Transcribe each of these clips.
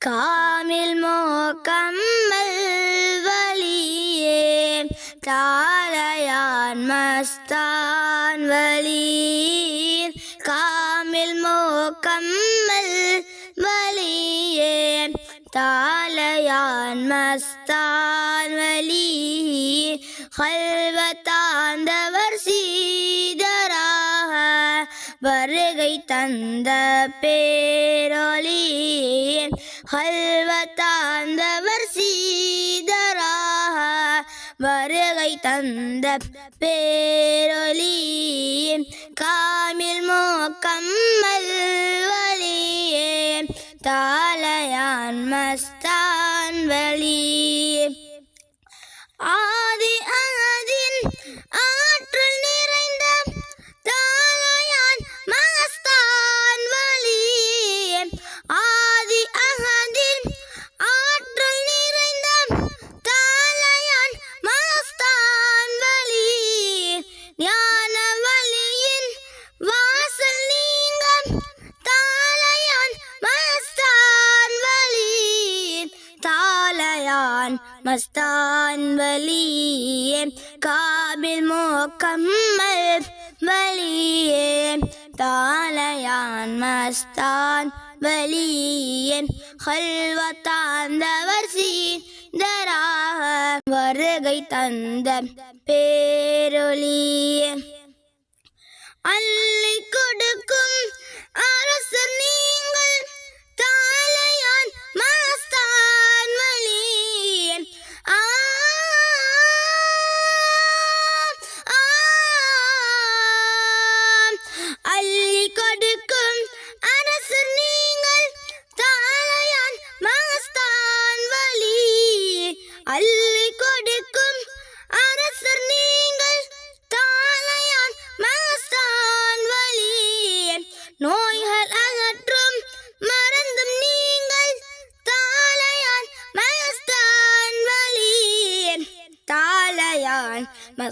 காமில் மோக்கம்மல் வலியே தாரையான் மஸ்தான் வலீர். காமில் மோகம்மல் வலியே தாலையான் மஸ்தான் வலி கல்வத்தாந்தவர் சீதராக வருகை தந்த பேரொளி கல்வத்தாந்தவர் சீதராக வருகை தந்த பேரொலி காமில் மோக்கம்மல் வலியே தாலையான் மஸ்தான் வழி ஆ தாலையான் மஸ்தான் வலியே காபில் மோக்கம்மல் வலியே தாலையான் மஸ்தான் வலியே ஹல்வத்தாந்தவர் சீந்தராக வருகை தந்த பேரொளியே அல்ல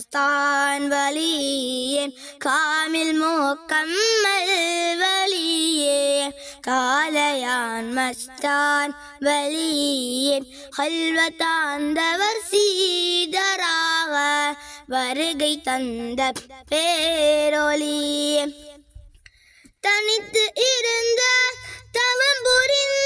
மஸ்தான் வலியே காமில் மோக்கம்மல் வலியே காலையான் மஸ்தான் வலியே கல்வத்தாந்தவர் சீதராக வருகை தந்த பேரொலியே தனித்து இருந்த தவம் புரிந்த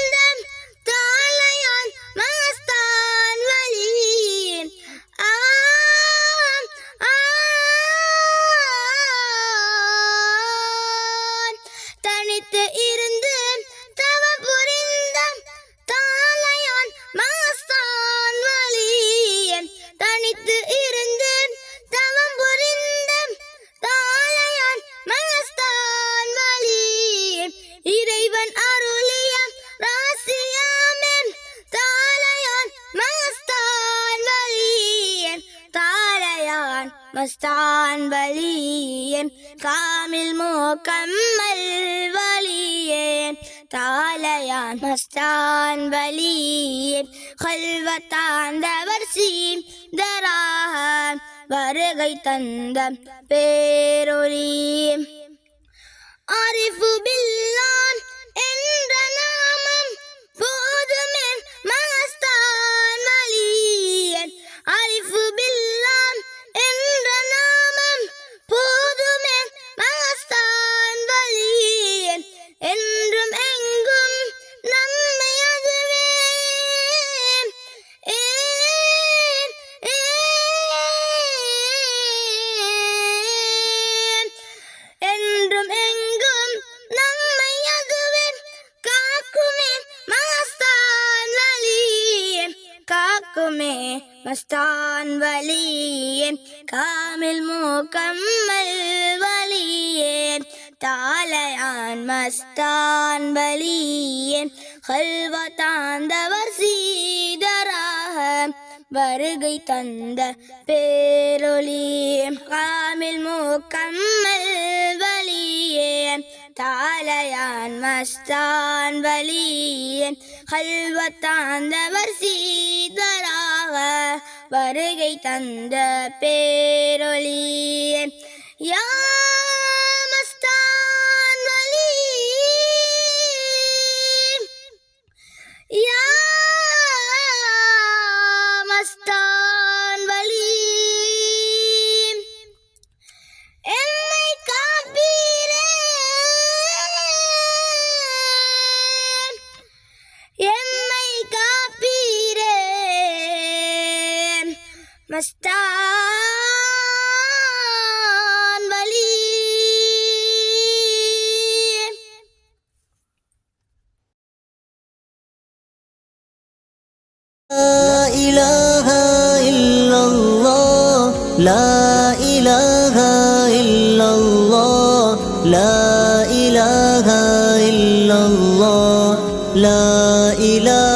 மஸ்தான் வலியேன் காமில் மோக்கம்மல் வலியேன் தாலையான் மஸ்தான் வலியேன் கல்வத்தாந்தவர் சீந்தராக வருகை தந்த பேரொளியே ஆரிஃபு பில் காக்குமே மஸ்தான் வலியேன். காமில் மூக்கம்மல் வலியேன். தாலையான் மஸ்தான் வலியேன். ஹல்வா தாந்தவர் சீதராக வருகை தந்த பேரொளி காமில் மூக்கம்மல் வலியே தாலையான் மஸ்தான் வலியே கல்வத்தாந்தவர் சீதரா வருகை தந்த பேரொழியே யா مستعان بلي لا إله إلا الله. لا إله إلا الله. لا إله إلا الله. لا إله